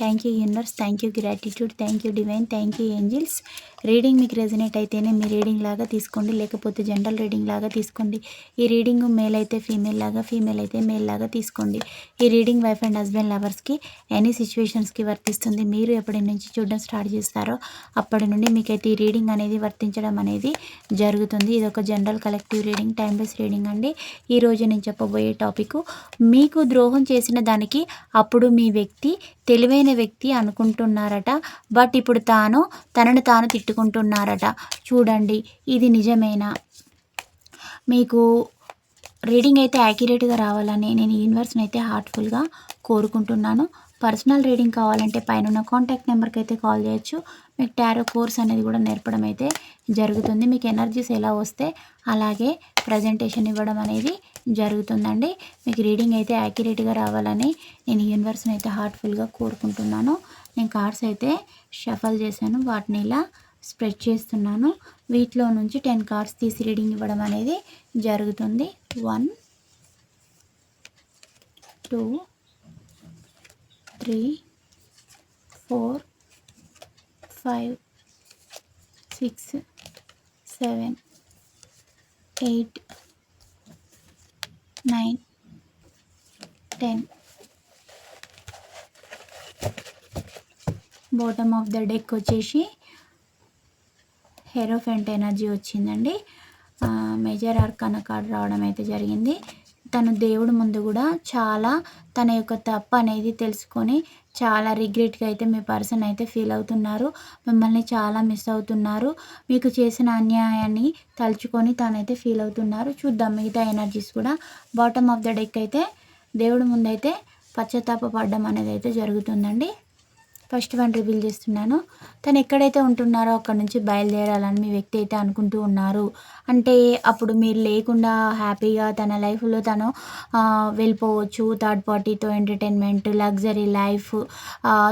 Thank you universe thank you gratitude thank you divine thank you angels reading మీకు resonate అయితేనే మీ reading లాగా తీసుకోండి. లేకపోతే జనరల్ రీడింగ్ లాగా తీసుకోండి. ఈ రీడింగ్ మేల్ అయితే ఫీమేల్ లాగా ఫీమేల్ అయితే మేల్ లాగా తీసుకోండి. ఈ రీడింగ్ వైఫ్ అండ్ హస్బెండ్ లవర్స్కి ఎనీ సిచ్యువేషన్స్కి వర్తిస్తుంది. మీరు ఎప్పటి నుంచి చూడడం స్టార్ట్ చేస్తారో అప్పటి నుండి మీకైతే ఈ రీడింగ్ అనేది వర్తించడం అనేది జరుగుతుంది. ఇది ఒక general collective reading time base reading అండి. ఈరోజు నేను చెప్పబోయే టాపిక్ మీకు ద్రోహం చేసిన దానికి అప్పుడు మీ వ్యక్తి తెలివైన వ్యక్తి అనుకుంటున్నారట. బట్ ఇప్పుడు తాను తనను తాను తిట్టుకుంటున్నారట. చూడండి ఇది నిజమేనా? మీకు రీడింగ్ అయితే యాక్యురేట్గా రావాలని నేను యూనివర్స్ని అయితే హార్ట్ఫుల్గా కోరుకుంటున్నాను. పర్సనల్ రీడింగ్ కావాలంటే పైన కాంటాక్ట్ నెంబర్కి అయితే కాల్ చేయొచ్చు. మీకు టారో కోర్స్ అనేది కూడా నేర్పడం అయితే జరుగుతుంది. మీకు ఎనర్జీస్ ఎలా వస్తే అలాగే ప్రజెంటేషన్ ఇవ్వడం అనేది జరుగుతుందండి. మీకు రీడింగ్ అయితే యాక్యురేట్గా రావాలని నేను యూనివర్స్ని అయితే హార్ట్ఫుల్గా కోరుకుంటున్నాను. నేను కార్డ్స్ అయితే షఫల్ చేశాను. వాటిని ఇలా స్ప్రెడ్ చేస్తున్నాను. వీటిలో నుంచి టెన్ కార్డ్స్ తీసి రీడింగ్ ఇవ్వడం అనేది జరుగుతుంది. One two three four five six seven eight nine ten. Bottom of the deck వచ్చేసి హెరోఫెంట్ ఎనర్జీ వచ్చిందండి. మేజర్ ఆర్కాన కార్డ్ రావడం అయితే జరిగింది. తను దేవుడు ముందు కూడా చాలా తన యొక్క తప్పు అనేది తెలుసుకొని చాలా రిగ్రెట్గా అయితే మీ పర్సన్ అయితే ఫీల్ అవుతున్నారు. మిమ్మల్ని చాలా మిస్ అవుతున్నారు. మీకు చేసిన అన్యాయాన్ని తలుచుకొని తానైతే ఫీల్ అవుతున్నారు. చూద్దాం మిగతా ఎనర్జీస్ కూడా బాటమ్ ఆఫ్ ద డెక్ అయితే దేవుడి ముందైతే పశ్చాత్తాప పడడం అనేది అయితే జరుగుతుందండి. ఫస్ట్ వన్ రివీల్ చేస్తున్నాను. తను ఎక్కడైతే ఉంటున్నారో అక్కడ నుంచి బయలుదేరాలని మీ వ్యక్తి అయితే అనుకుంటూ ఉన్నారు. అంటే అప్పుడు మీరు లేకుండా హ్యాపీగా తన లైఫ్లో తను వెళ్ళిపోవచ్చు. థర్డ్ పార్టీతో ఎంటర్టైన్మెంట్ లగ్జరీ లైఫ్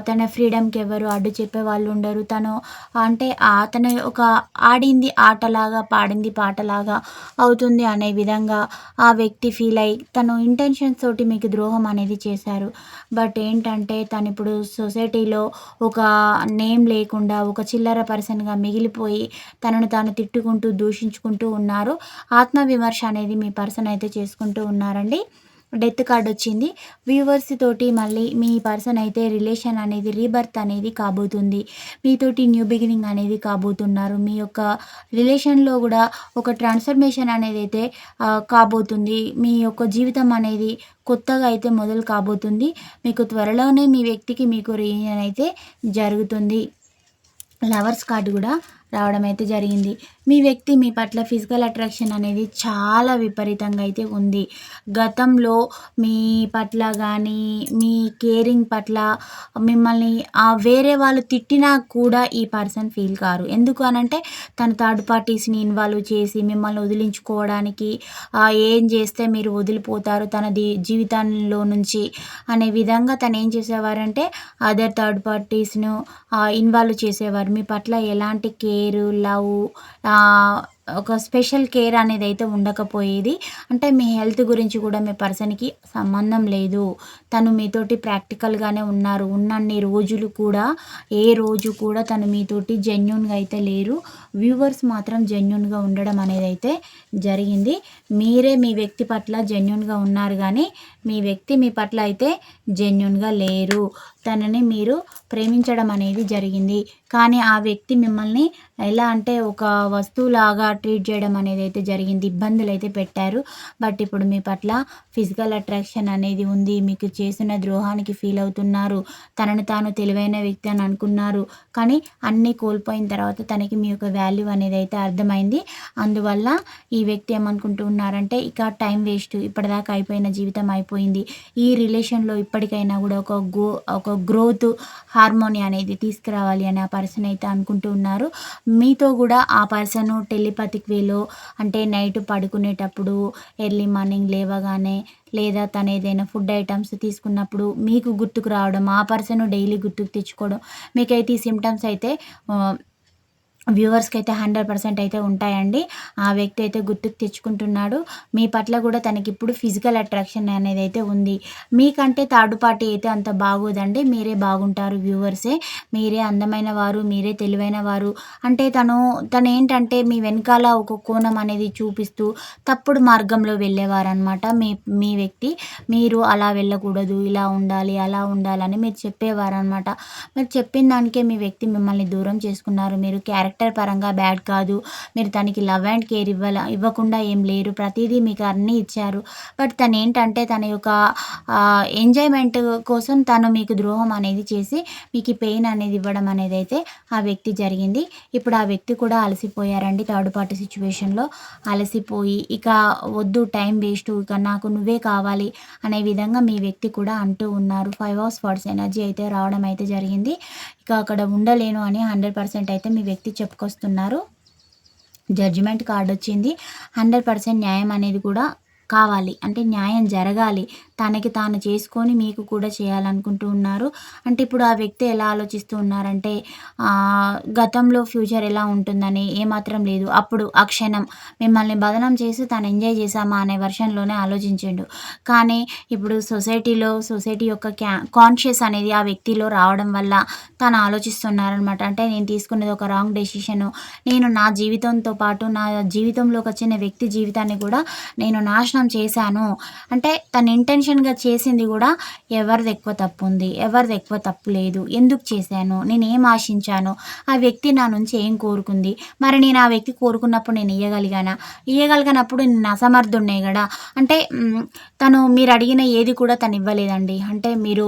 తన ఫ్రీడమ్కి ఎవరు అడ్డు చెప్పే వాళ్ళు ఉండరు. తను అంటే తన ఒక ఆడింది ఆటలాగా పాడింది పాటలాగా అవుతుంది అనే విధంగా ఆ వ్యక్తి ఫీల్ అయ్యి తను ఇంటెన్షన్స్ తోటి మీకు ద్రోహం అనేది చేశారు. బట్ ఏంటంటే తను ఇప్పుడు సొసైటీలో ఒక నేమ్ లేకుండా ఒక చిల్లర పర్సన్గా మిగిలిపోయి తనను తాను తిట్టుకుంటూ దూషించుకుంటూ ఉన్నారు. ఆత్మవిమర్శ అనేది మీ పర్సన్ అయితే చేసుకుంటూ ఉన్నారండి. డెత్ కార్డ్ వచ్చింది. వ్యూవర్స్ తోటి మళ్ళీ మీ పర్సన్ అయితే రిలేషన్ అనేది రీబర్త్ అనేది కాబోతుంది. మీతోటి న్యూ బిగినింగ్ అనేది కాబోతున్నారు. మీ యొక్క రిలేషన్లో కూడా ఒక ట్రాన్స్ఫర్మేషన్ అనేది అయితే కాబోతుంది. మీ యొక్క జీవితం అనేది కొత్తగా అయితే మొదలు కాబోతుంది. మీకు త్వరలోనే మీ వ్యక్తికి మీకు రీయూనియన్ అయితే జరుగుతుంది. లవర్స్ కార్డు కూడా రావడం అయితే జరిగింది. మీ వ్యక్తి మీ పట్ల ఫిజికల్ అట్రాక్షన్ అనేది చాలా విపరీతంగా అయితే ఉంది. గతంలో మీ పట్ల కానీ మీ కేరింగ్ పట్ల మిమ్మల్ని వేరే వాళ్ళు తిట్టినా కూడా ఈ పర్సన్ ఫీల్ కారు. ఎందుకు అనంటే తన థర్డ్ పార్టీస్ని ఇన్వాల్వ్ చేసి మిమ్మల్ని వదిలించుకోవడానికి ఏం చేస్తే మీరు వదిలిపోతారు తన జీవితంలో నుంచి అనే విధంగా తను ఏం చేసేవారంటే అదర్ థర్డ్ పార్టీస్ను ఇన్వాల్వ్ చేసేవారు. మీ పట్ల ఎలాంటి కేర్ లవ్ ఒక స్పెషల్ కేర్ అనేది అయితే ఉండకపోయేది. అంటే మీ హెల్త్ గురించి కూడా మీ పర్సన్కి సంబంధం లేదు. తను మీతోటి ప్రాక్టికల్గానే ఉన్నారు. ఉన్నన్ని రోజులు కూడా ఏ రోజు కూడా తను మీతోటి జెన్యున్గా అయితే లేరు. వ్యూవర్స్ మాత్రం జెన్యున్గా ఉండడం అనేది అయితే జరిగింది. మీరే మీ వ్యక్తి పట్ల జెన్యున్గా ఉన్నారు కానీ మీ వ్యక్తి మీ పట్ల అయితే జెన్యున్గా లేరు. తనని మీరు ప్రేమించడం అనేది జరిగింది. కానీ ఆ వ్యక్తి మిమ్మల్ని ఎలా అంటే ఒక వస్తువులాగా ట్రీట్ చేయడం అనేది అయితే జరిగింది. ఇబ్బందులు అయితే పెట్టారు. బట్ ఇప్పుడు మీ పట్ల ఫిజికల్ అట్రాక్షన్ అనేది ఉంది. మీకు చేసిన ద్రోహానికి ఫీల్ అవుతున్నారు. తనను తాను తెలివైన వ్యక్తి అని అనుకున్నారు. కానీ అన్నీ కోల్పోయిన తర్వాత తనకి మీ యొక్క వాల్యూ అనేది అయితే అర్థమైంది. అందువల్ల ఈ వ్యక్తి ఏమనుకుంటూ ఉన్నారంటే ఇక టైం వేస్ట్ ఇప్పటిదాకా అయిపోయిన జీవితం అయిపోయింది ఈ రిలేషన్లో ఇప్పటికైనా కూడా ఒక గో ఒక గ్రోత్ హార్మోని అనేది తీసుకురావాలి అని ఆ పర్సన్ అయితే అనుకుంటూ ఉన్నారు. మీతో కూడా ఆ పర్సన్ టెలిపతిక్ వేలో అంటే నైట్ పడుకునేటప్పుడు ఎర్లీ మార్నింగ్ లేవగానే లేదా తను ఏదైనా ఫుడ్ ఐటమ్స్ తీసుకున్నప్పుడు మీకు గుర్తుకు రావడం ఆ పర్సన్ డైలీ గుర్తుకు తెచ్చుకోవడం మీకైతే ఈ సిమ్టమ్స్ అయితే వ్యూవర్స్కి అయితే హండ్రెడ్ పర్సెంట్ అయితే ఉంటాయండి. ఆ వ్యక్తి అయితే గుర్తుకు తెచ్చుకుంటున్నాడు. మీ పట్ల కూడా తనకి ఇప్పుడు ఫిజికల్ అట్రాక్షన్ అనేది అయితే ఉంది. మీకంటే థర్డ్ పార్టీ అయితే అంత బాగోదండి. మీరే బాగుంటారు వ్యూవర్సే. మీరే అందమైన వారు మీరే తెలివైన వారు. అంటే తను తను ఏంటంటే మీ వెనకాల ఒక కోణం అనేది చూపిస్తూ తప్పుడు మార్గంలో వెళ్ళేవారనమాట మీ మీ వ్యక్తి. మీరు అలా వెళ్ళకూడదు ఇలా ఉండాలి అలా ఉండాలని మీరు చెప్పేవారు అనమాట మీరు చెప్పిన దానికే మీ వ్యక్తి మిమ్మల్ని దూరం చేసుకున్నారు. మీరు క్యారెక్టర్ పరంగా బ్యాడ్ కాదు. మీరు తనకి లవ్ అండ్ కేర్ ఇవ్వాల ఇవ్వకుండా ఏం లేరు. ప్రతిదీ మీకు అన్నీ ఇచ్చారు. బట్ తను ఏంటంటే తన యొక్క ఎంజాయ్మెంట్ కోసం తను మీకు ద్రోహం అనేది చేసి మీకు ఈ పెయిన్ అనేది ఇవ్వడం అనేది అయితే ఆ వ్యక్తి జరిగింది. ఇప్పుడు ఆ వ్యక్తి కూడా అలసిపోయారండి థర్డ్ పార్టీ సిచ్యువేషన్లో. అలసిపోయి ఇక వద్దు టైం వేస్ట్ ఇక నాకు నువ్వే కావాలి అనే విధంగా మీ వ్యక్తి కూడా అంటూ ఉన్నారు. ఫైవ్ అవర్స్ ఫార్ట్స్ ఎనర్జీ అయితే రావడం అయితే జరిగింది. ఇక అక్కడ ఉండలేను అని హండ్రెడ్ పర్సెంట్ అయితే మీ వ్యక్తి చెప్పుకొస్తున్నారు. జడ్జిమెంట్ కార్డ్ వచ్చింది హండ్రెడ్ పర్సెంట్ న్యాయం అనేది కూడా కావాలి. అంటే న్యాయం జరగాలి. తనకి తాను చేసుకొని మీకు కూడా చేయాలనుకుంటూ ఉన్నారు. అంటే ఇప్పుడు ఆ వ్యక్తి ఎలా ఆలోచిస్తూ ఉన్నారంటే గతంలో ఫ్యూచర్ ఎలా ఉంటుందని ఏమాత్రం లేదు. అప్పుడు ఆ క్షణం మిమ్మల్ని బదనం చేసి తను ఎంజాయ్ చేశామా అనే వర్షన్లోనే ఆలోచించిండు. కానీ ఇప్పుడు సొసైటీలో సొసైటీ యొక్క క్యా కాన్షియస్ అనేది ఆ వ్యక్తిలో రావడం వల్ల తను ఆలోచిస్తున్నారనమాట అంటే నేను తీసుకునేది ఒక రాంగ్ డెసిషను. నేను నా జీవితంతో పాటు నా జీవితంలోకి వచ్చిన వ్యక్తి జీవితాన్ని కూడా నేను నాశనం చేశాను. అంటే తను ఇంటెన్షన్గా చేసింది కూడా ఎవరిది ఎక్కువ తప్పు ఉంది ఎవరిది ఎక్కువ తప్పు లేదు ఎందుకు చేశాను నేను ఏం ఆశించాను ఆ వ్యక్తి నా నుంచి ఏం కోరుకుంది మరి నేను ఆ వ్యక్తి కోరుకున్నప్పుడు నేను ఇవ్వగలిగానా ఇయ్యగలిగినప్పుడు నేను అసమర్థున్నాయి కదా. అంటే తను మీరు అడిగిన ఏది కూడా తను ఇవ్వలేదండి. అంటే మీరు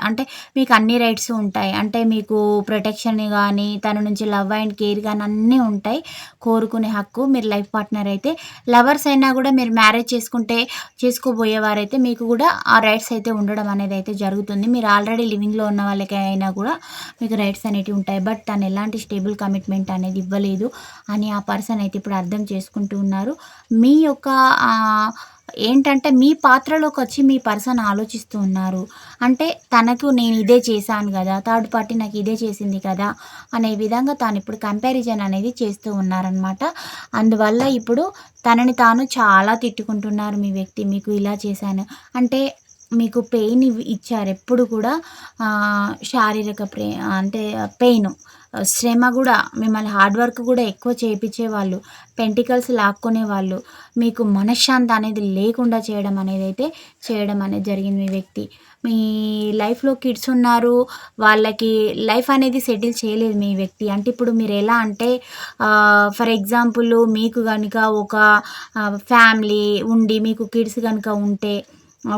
అంటే మీకు అన్ని రైట్స్ ఉంటాయి. అంటే మీకు ప్రొటెక్షన్ కానీ తన నుంచి లవ్ అండ్ కేర్ కానీ అన్నీ ఉంటాయి. కోరుకునే హక్కు మీరు లైఫ్ పార్ట్నర్ అయితే లవర్స్ అయినా కూడా మీరు మ్యారేజ్ చేసుకుంటే చేసుకోబోయేవారైతే మీకు కూడా ఆ రైట్స్ అయితే ఉండడం అనేది అయితే జరుగుతుంది. మీరు ఆల్రెడీ లివింగ్లో ఉన్న వాళ్ళకి అయినా కూడా మీకు రైట్స్ అనేవి ఉంటాయి. బట్ తను ఎలాంటి స్టేబుల్ కమిట్మెంట్ అనేది ఇవ్వలేదు అని ఆ పర్సన్ అయితే ఇప్పుడు అర్థం చేసుకుంటూ ఉన్నారు. మీ యొక్క ఏంటంటే మీ పాత్రలోకి వచ్చి మీ పర్సన్ ఆలోచిస్తూ ఉన్నారు. అంటే తనకు నేను ఇదే చేశాను కదా థర్డ్ పార్టీ నాకు ఇదే చేసింది కదా అనే విధంగా తాను ఇప్పుడు కంపారిజన్ అనేది చేస్తూ ఉన్నారనమాట అందువల్ల ఇప్పుడు తనని తాను చాలా తిట్టుకుంటున్నారు మీ వ్యక్తి మీకు ఇలా చేశాను. అంటే మీకు పెయిన్ ఇచ్చారు ఎప్పుడు కూడా శారీరక ప్రే అంటే పెయిన్. శ్రమ కూడా మిమ్మల్ని హార్డ్ వర్క్ కూడా ఎక్కువ చేయించే వాళ్ళు పెంటికల్స్ లాక్కునే వాళ్ళు మీకు మనశ్శాంతి అనేది లేకుండా చేయడం అనేది అయితే చేయడం అనేది జరిగింది మీ వ్యక్తి. మీ లైఫ్లో కిడ్స్ ఉన్నారు వాళ్ళకి లైఫ్ అనేది సెటిల్ చేయలేదు మీ వ్యక్తి. అంటే ఇప్పుడు మీరు ఎలా అంటే ఫర్ ఎగ్జాంపుల్ మీకు కనుక ఒక ఫ్యామిలీ ఉండి మీకు కిడ్స్ కనుక ఉంటే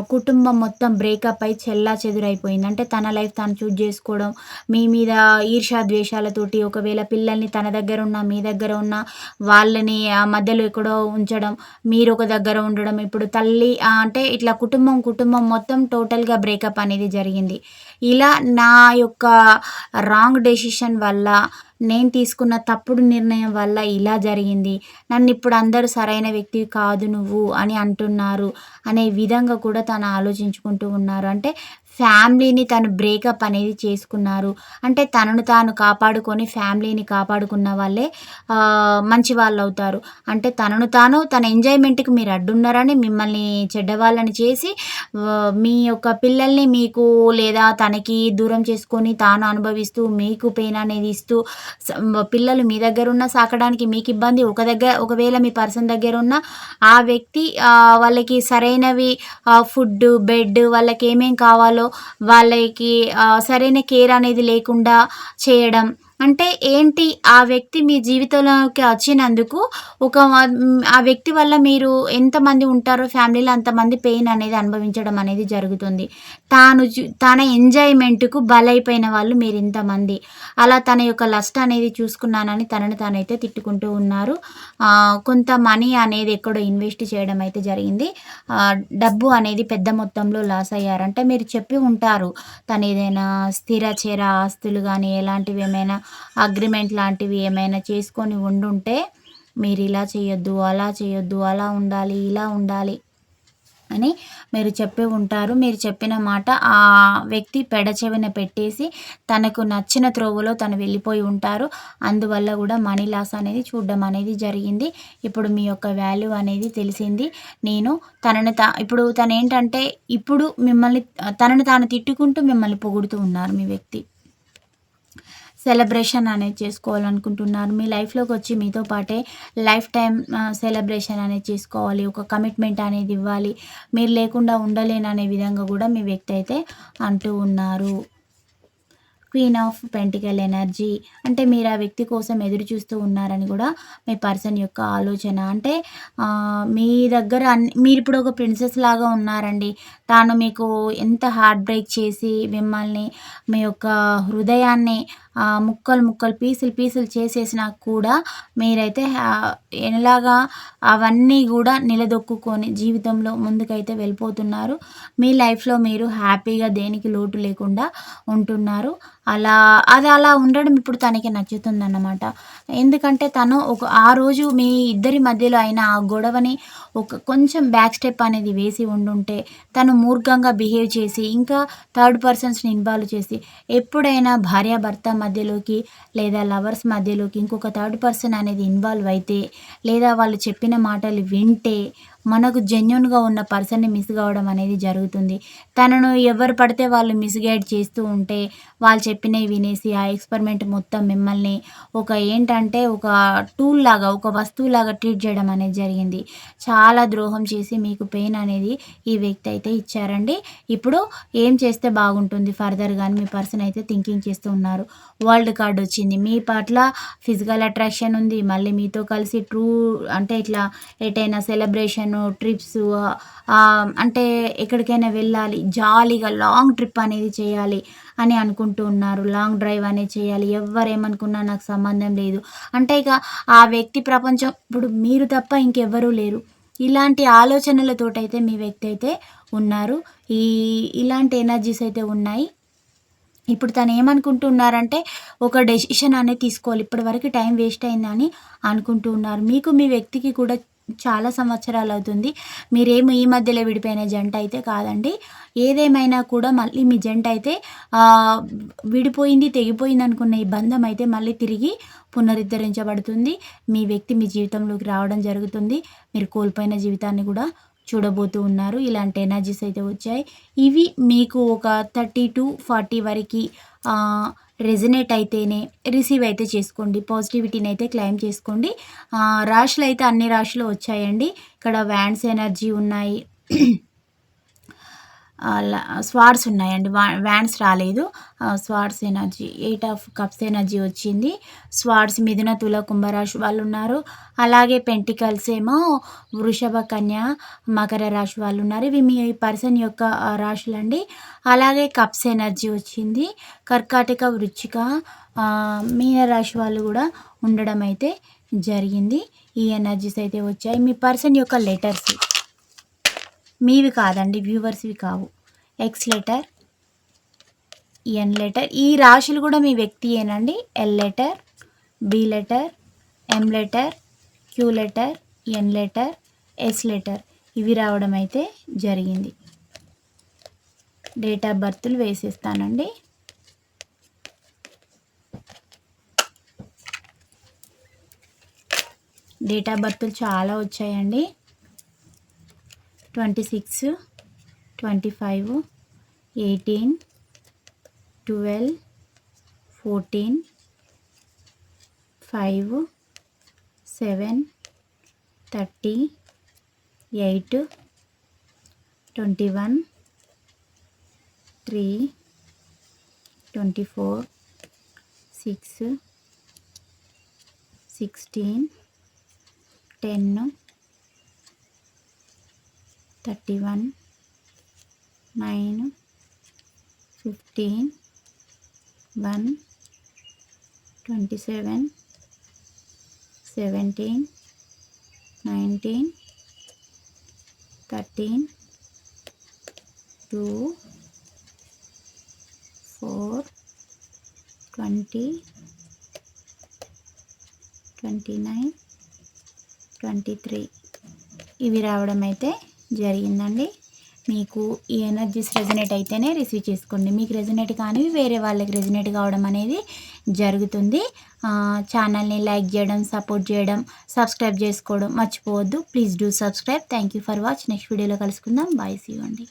కుటుంబం మొత్తం బ్రేకప్ అయి చెల్లా చెదురైపోయింది. అంటే తన లైఫ్ తను చూజ్ చేసుకోవడం మీ మీద ఈర్షా ద్వేషాలతోటి ఒకవేళ పిల్లల్ని తన దగ్గర ఉన్న మీ దగ్గర ఉన్న వాళ్ళని ఆ మధ్యలో ఎక్కడో ఉంచడం మీరు ఒక దగ్గర ఉండడం ఇప్పుడు తల్లి అంటే ఇట్లా కుటుంబం కుటుంబం మొత్తం టోటల్గా బ్రేకప్ అనేది జరిగింది. ఇలా నా యొక్క రాంగ్ డెసిషన్ వల్ల నేను తీసుకున్న తప్పుడు నిర్ణయం వల్ల ఇలా జరిగింది. నన్ను ఇప్పుడు అందరూ సరైన వ్యక్తి కాదు నువ్వు అని అంటున్నారు అనే విధంగా కూడా తను ఆలోచించుకుంటూ ఉన్నారు. అంటే ఫ్యామిలీని తను బ్రేకప్ అనేది చేసుకున్నారు. అంటే తనను తాను కాపాడుకొని ఫ్యామిలీని కాపాడుకున్న వాళ్ళే మంచి వాళ్ళు అవుతారు అంటే తనను తాను తన ఎంజాయ్మెంట్కి మీరు అడ్డున్నారని మిమ్మల్ని చెడ్డవాళ్ళని చేసి మీ యొక్క పిల్లల్ని మీకు లేదా తనకి దూరం చేసుకొని తాను అనుభవిస్తూ మీకు పెయిన్ అనేది ఇస్తూ పిల్లలు మీ దగ్గర ఉన్న సాకడానికి మీకు ఇబ్బంది. ఒక దగ్గర ఒకవేళ మీ పర్సన్ దగ్గర ఉన్న ఆ వ్యక్తి వాళ్ళకి సరైనవి ఫుడ్ బెడ్ వాళ్ళకి ఏమేం కావాలో వాళ్ళకి సరైన కేర్ అనేది లేకుండా చేయడం అంటే ఏంటి ఆ వ్యక్తి మీ జీవితంలోకి వచ్చినందుకు ఒక ఆ వ్యక్తి వల్ల మీరు ఎంతమంది ఉంటారో ఫ్యామిలీలో అంతమంది పెయిన్ అనేది అనుభవించడం అనేది జరుగుతుంది. తాను తన ఎంజాయ్మెంట్కు బలైపోయిన వాళ్ళు మీరు ఇంతమంది. అలా తన యొక్క లస్ట్ అనేది చూసుకున్నానని తనను తానైతే తిట్టుకుంటూ ఉన్నారు. కొంత మనీ అనేది ఎక్కడో ఇన్వెస్ట్ చేయడం అయితే జరిగింది. డబ్బు అనేది పెద్ద మొత్తంలో లాస్ అయ్యారంటే మీరు చెప్పి ఉంటారు. తను ఏదైనా స్థిర చేర ఆస్తులు కానీ ఎలాంటివి ఏమైనా అగ్రిమెంట్ లాంటివి ఏమైనా చేసుకొని ఉండుంటే మీరు ఇలా చేయొద్దు అలా చేయొద్దు అలా ఉండాలి ఇలా ఉండాలి అని మీరు చెప్పి ఉంటారు. మీరు చెప్పిన మాట ఆ వ్యక్తి పెడచెవిన పెట్టేసి తనకు నచ్చిన త్రోవలో తను వెళ్ళిపోయి ఉంటారు. అందువల్ల కూడా మనీ లాస్ అనేది చూడడం అనేది జరిగింది. ఇప్పుడు మీ యొక్క వాల్యూ అనేది తెలిసింది. నేను తనని తా ఇప్పుడు తను ఏంటంటే ఇప్పుడు మిమ్మల్ని తనని తాను తిట్టుకుంటూ మిమ్మల్ని పొగుడుతూ ఉన్నారు మీ వ్యక్తి. సెలబ్రేషన్ అనేది చేసుకోవాలనుకుంటున్నారు. మీ లైఫ్లోకి వచ్చి మీతో పాటే లైఫ్ టైం సెలబ్రేషన్ అనేది చేసుకోవాలి. ఒక కమిట్మెంట్ అనేది ఇవ్వాలి. మీరు లేకుండా ఉండలేననే విధంగా కూడా మీ వ్యక్తి అయితే అంటూ ఉన్నారు. క్వీన్ ఆఫ్ పెంటికల్ ఎనర్జీ అంటే మీరు ఆ వ్యక్తి కోసం ఎదురు చూస్తూ ఉన్నారని కూడా మీ పర్సన్ యొక్క ఆలోచన. అంటే మీ దగ్గర అన్ని మీరు ఇప్పుడు ఒక ప్రిన్సెస్ లాగా ఉన్నారండి. తాను మీకు ఎంత హార్ట్ బ్రేక్ చేసి మిమ్మల్ని మీ యొక్క హృదయాన్ని ముక్కలు ముక్కలు పీసులు పీసులు చేసేసినా కూడా మీరైతే ఎలాగా అవన్నీ కూడా నిలదొక్కుని జీవితంలో ముందుకైతే వెళ్ళిపోతున్నారు. మీ లైఫ్లో మీరు హ్యాపీగా దేనికి లోటు లేకుండా ఉంటున్నారు. అలా అది అలా ఉండడం ఇప్పుడు తనకి నచ్చుతుందన్నమాట. ఎందుకంటే తను ఒక ఆ రోజు మీ ఇద్దరి మధ్యలో అయిన ఆ గొడవని ఒక కొంచెం బ్యాక్ స్టెప్ అనేది వేసి ఉండుంటే తను మూర్ఖంగా బిహేవ్ చేసి ఇంకా థర్డ్ పర్సన్స్ని ఇన్వాల్వ్ చేసి ఎప్పుడైనా భార్యాభర్త మధ్యలోకి లేదా లవర్స్ మధ్యలోకి ఇంకొక థర్డ్ పర్సన్ అనేది ఇన్వాల్వ్ అయితే లేదా వాళ్ళు చెప్పిన మాటలు వింటే మనకు జెన్యున్గా ఉన్న పర్సన్ని మిస్ కావడం అనేది జరుగుతుంది. తనను ఎవరు పడితే వాళ్ళు మిస్గైడ్ చేస్తూ ఉంటే వాళ్ళు చెప్పినవి వినేసి ఆ ఎక్స్పెరిమెంట్ మొత్తం మిమ్మల్ని ఒక ఏంటంటే ఒక టూల్ లాగా ఒక వస్తువులాగా ట్రీట్ చేయడం అనేది జరిగింది. చాలా ద్రోహం చేసి మీకు పెయిన్ అనేది ఈ వ్యక్తి అయితే ఇచ్చారండి. ఇప్పుడు ఏం చేస్తే బాగుంటుంది? ఫర్దర్ కానీ మీ పర్సన్ అయితే థింకింగ్ చేస్తూ ఉన్నారు. వరల్డ్ కార్డ్ వచ్చింది. మీ పట్ల ఫిజికల్ అట్రాక్షన్ ఉంది. మళ్ళీ మీతో కలిసి ట్రూ అంటే ఇట్లా ఎటైనా సెలబ్రేషన్ ట్రిప్స్ అంటే ఎక్కడికైనా వెళ్ళాలి జాలీగా లాంగ్ ట్రిప్ అనేది చేయాలి అని అనుకుంటూ ఉన్నారు. లాంగ్ డ్రైవ్ అనేది చేయాలి. ఎవరేమనుకున్నా నాకు సంబంధం లేదు. అంటే ఇక ఆ వ్యక్తి ప్రపంచం ఇప్పుడు మీరు తప్ప ఇంకెవ్వరూ లేరు. ఇలాంటి ఆలోచనలతోటైతే మీ వ్యక్తి అయితే ఉన్నారు. ఈ ఇలాంటి ఎనర్జీస్ అయితే ఉన్నాయి. ఇప్పుడు తను ఏమనుకుంటున్నారంటే ఒక డెసిషన్ అనేది తీసుకోవాలి. ఇప్పటివరకు టైం వేస్ట్ అయిందని అనుకుంటూ ఉన్నారు. మీకు మీ వ్యక్తికి కూడా చాలా సంవత్సరాలు అవుతుంది. మీరేమో ఈ మధ్యలో విడిపోయిన జంట అయితే కాదండి. ఏదేమైనా కూడా మళ్ళీ మీ జంట అయితే విడిపోయింది తెగిపోయింది అనుకున్న ఈ బంధం అయితే మళ్ళీ తిరిగి పునరుద్ధరించబడుతుంది. మీ వ్యక్తి మీ జీవితంలోకి రావడం జరుగుతుంది. మీరు కోల్పోయిన జీవితాన్ని కూడా చూడబోతూ ఉన్నారు. ఇలాంటి ఎనర్జీస్ అయితే వచ్చాయి. ఇవి మీకు ఒక థర్టీ టు ఫార్టీ వరకు రెజినేట్ అయితేనే రిసీవ్ అయితే చేసుకోండి. పాజిటివిటీని అయితే క్లైమ్ చేసుకోండి. రాశులు అయితే అన్ని రాశులు వచ్చాయండి. ఇక్కడ వ్యాన్స్ ఎనర్జీ ఉన్నాయి. స్వార్డ్స్ ఉన్నాయండి. వ్యాన్స్ రాలేదు. Swords energy eight of cups energy వచ్చింది. స్వార్డ్స్ మిథున తుల కుంభరాశి వాళ్ళు ఉన్నారు. అలాగే పెంటికల్స్ ఏమో వృషభ కన్య మకర రాశి వాళ్ళు ఉన్నారు. ఇవి మీ పర్సన్ యొక్క రాశులు అండి అలాగే కప్స్ ఎనర్జీ వచ్చింది. కర్కాటక వృచ్చిక మీన రాశి వాళ్ళు కూడా ఉండడం అయితే జరిగింది. ఈ ఎనర్జీస్ అయితే వచ్చాయి. మీ పర్సన్ యొక్క లెటర్స్ మీవి కాదండి వ్యూవర్స్వి కావు. ఎక్స్ లెటర్ ఎన్ లెటర్ ఈ రాశులు కూడా మీ వ్యక్తి ఏనండి? L letter B letter M letter Q letter N letter S letter ఇవి రావడం అయితే జరిగింది. డేట్ ఆఫ్ బర్త్లు వేసేస్తానండి. డేట్ ఆఫ్ బర్త్లు చాలా వచ్చాయండి. Twenty six twenty five eighteen twelve fourteen five seven thirty eight twenty one three twenty four six sixteen ten thirty one nine fifteen one twenty seven seventeen nineteen thirteen two four twenty twenty nine twenty three ఇవి రావడం అయితే జరిగిందండి. మీకు ఈ energies resonate అయితేనే receive చేసుకోండి. మీకు resonate కానీ వేరే వాళ్ళకి రెజినేట్ కావడం అనేది జరుగుతుంది. ఛానల్ని లైక్ చేయడం సపోర్ట్ చేయడం సబ్స్క్రైబ్ చేసుకోవడం మర్చిపోవద్దు. Please do subscribe thank you for watch next వీడియోలో కలుసుకుందాం. బాయ్ సీ అండి.